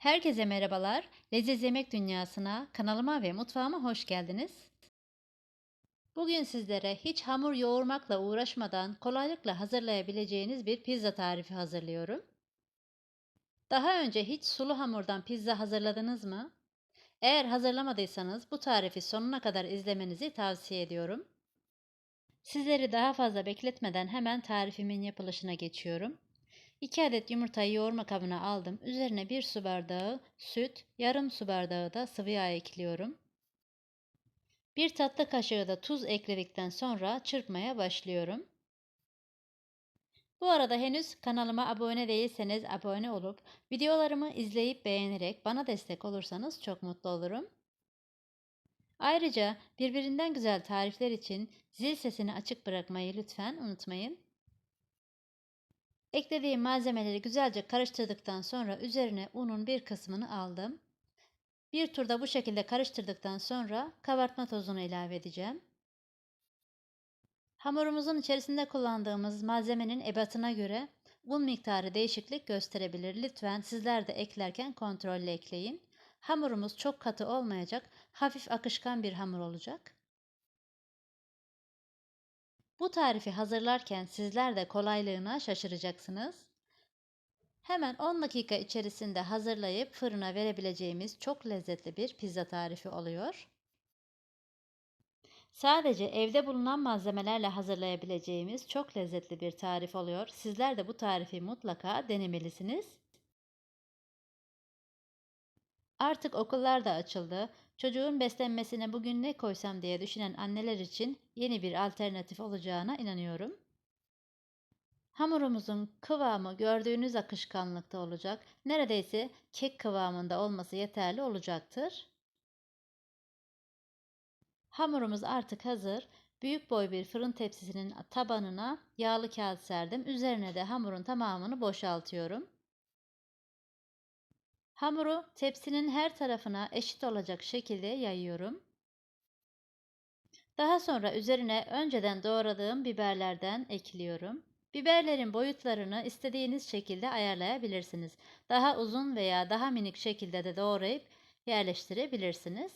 Herkese merhabalar. Leziz Yemek Dünyası'na, kanalıma ve mutfağıma hoş geldiniz. Bugün sizlere hiç hamur yoğurmakla uğraşmadan kolaylıkla hazırlayabileceğiniz bir pizza tarifi hazırlıyorum. Daha önce hiç sulu hamurdan pizza hazırladınız mı? Eğer hazırlamadıysanız bu tarifi sonuna kadar izlemenizi tavsiye ediyorum. Sizleri daha fazla bekletmeden hemen tarifimin yapılışına geçiyorum. 2 adet yumurtayı yoğurma kabına aldım. Üzerine 1 su bardağı süt, yarım su bardağı da sıvı yağ ekliyorum. 1 tatlı kaşığı da tuz ekledikten sonra çırpmaya başlıyorum. Bu arada henüz kanalıma abone değilseniz abone olup videolarımı izleyip beğenerek bana destek olursanız çok mutlu olurum. Ayrıca birbirinden güzel tarifler için zil sesini açık bırakmayı lütfen unutmayın. Eklediğim malzemeleri güzelce karıştırdıktan sonra üzerine unun bir kısmını aldım. Bir turda bu şekilde karıştırdıktan sonra kabartma tozunu ilave edeceğim. Hamurumuzun içerisinde kullandığımız malzemenin ebatına göre un miktarı değişiklik gösterebilir. Lütfen sizler de eklerken kontrollü ekleyin. Hamurumuz çok katı olmayacak, hafif akışkan bir hamur olacak. Bu tarifi hazırlarken sizler de kolaylığına şaşıracaksınız. Hemen 10 dakika içerisinde hazırlayıp fırına verebileceğimiz çok lezzetli bir pizza tarifi oluyor. Sadece evde bulunan malzemelerle hazırlayabileceğimiz çok lezzetli bir tarif oluyor. Sizler de bu tarifi mutlaka denemelisiniz. Artık okullar da açıldı. Çocuğun beslenmesine bugün ne koysam diye düşünen anneler için yeni bir alternatif olacağına inanıyorum. Hamurumuzun kıvamı gördüğünüz akışkanlıkta olacak. Neredeyse kek kıvamında olması yeterli olacaktır. Hamurumuz artık hazır. Büyük boy bir fırın tepsisinin tabanına yağlı kağıt serdim. Üzerine de hamurun tamamını boşaltıyorum. Hamuru tepsinin her tarafına eşit olacak şekilde yayıyorum. Daha sonra üzerine önceden doğradığım biberlerden ekliyorum. Biberlerin boyutlarını istediğiniz şekilde ayarlayabilirsiniz. Daha uzun veya daha minik şekilde de doğrayıp yerleştirebilirsiniz.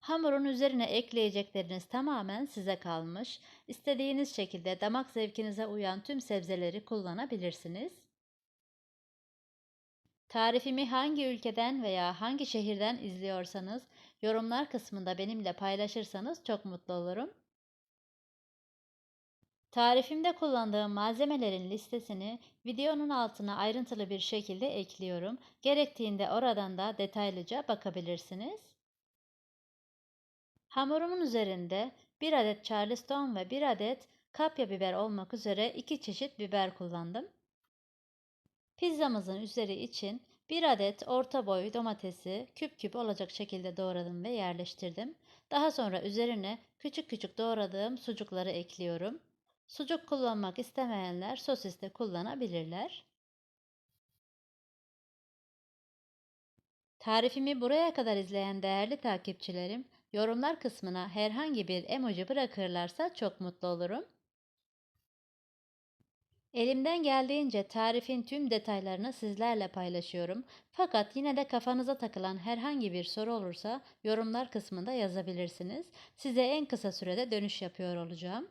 Hamurun üzerine ekleyecekleriniz tamamen size kalmış. İstediğiniz şekilde damak zevkinize uyan tüm sebzeleri kullanabilirsiniz. Tarifimi hangi ülkeden veya hangi şehirden izliyorsanız yorumlar kısmında benimle paylaşırsanız çok mutlu olurum. Tarifimde kullandığım malzemelerin listesini videonun altına ayrıntılı bir şekilde ekliyorum. Gerektiğinde oradan da detaylıca bakabilirsiniz. Hamurumun üzerinde 1 adet charleston ve 1 adet kapya biber olmak üzere 2 çeşit biber kullandım. Pizzamızın üzeri için bir adet orta boy domatesi küp küp olacak şekilde doğradım ve yerleştirdim. Daha sonra üzerine küçük küçük doğradığım sucukları ekliyorum. Sucuk kullanmak istemeyenler sosis de kullanabilirler. Tarifimi buraya kadar izleyen değerli takipçilerim, yorumlar kısmına herhangi bir emoji bırakırlarsa çok mutlu olurum. Elimden geldiğince tarifin tüm detaylarını sizlerle paylaşıyorum. Fakat yine de kafanıza takılan herhangi bir soru olursa yorumlar kısmında yazabilirsiniz. Size en kısa sürede dönüş yapıyor olacağım.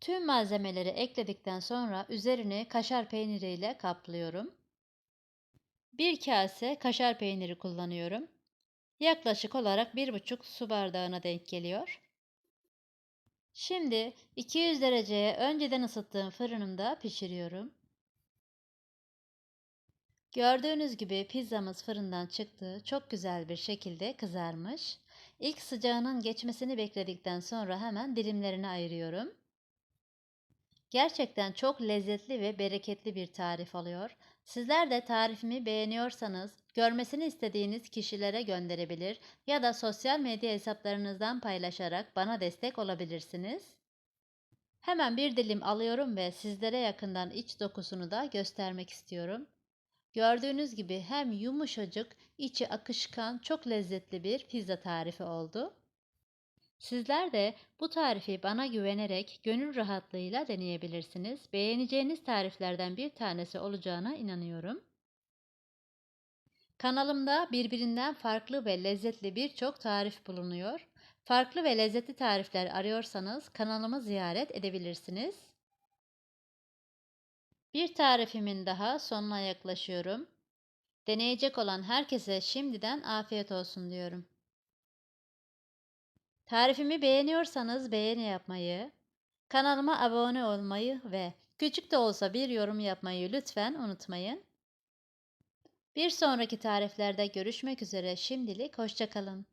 Tüm malzemeleri ekledikten sonra üzerini kaşar peyniriyle kaplıyorum. Bir kase kaşar peyniri kullanıyorum. Yaklaşık olarak 1,5 su bardağına denk geliyor. Şimdi 200 dereceye önceden ısıttığım fırınımda pişiriyorum. Gördüğünüz gibi pizzamız fırından çıktı. Çok güzel bir şekilde kızarmış. İlk sıcağının geçmesini bekledikten sonra hemen dilimlerine ayırıyorum. Gerçekten çok lezzetli ve bereketli bir tarif oluyor. Sizler de tarifimi beğeniyorsanız görmesini istediğiniz kişilere gönderebilir ya da sosyal medya hesaplarınızdan paylaşarak bana destek olabilirsiniz. Hemen bir dilim alıyorum ve sizlere yakından iç dokusunu da göstermek istiyorum. Gördüğünüz gibi hem yumuşacık, içi akışkan, çok lezzetli bir pizza tarifi oldu. Sizler de bu tarifi bana güvenerek gönül rahatlığıyla deneyebilirsiniz. Beğeneceğiniz tariflerden bir tanesi olacağına inanıyorum. Kanalımda birbirinden farklı ve lezzetli birçok tarif bulunuyor. Farklı ve lezzetli tarifler arıyorsanız kanalımı ziyaret edebilirsiniz. Bir tarifimin daha sonuna yaklaşıyorum. Deneyecek olan herkese şimdiden afiyet olsun diyorum. Tarifimi beğeniyorsanız beğeni yapmayı, kanalıma abone olmayı ve küçük de olsa bir yorum yapmayı lütfen unutmayın. Bir sonraki tariflerde görüşmek üzere şimdilik hoşçakalın.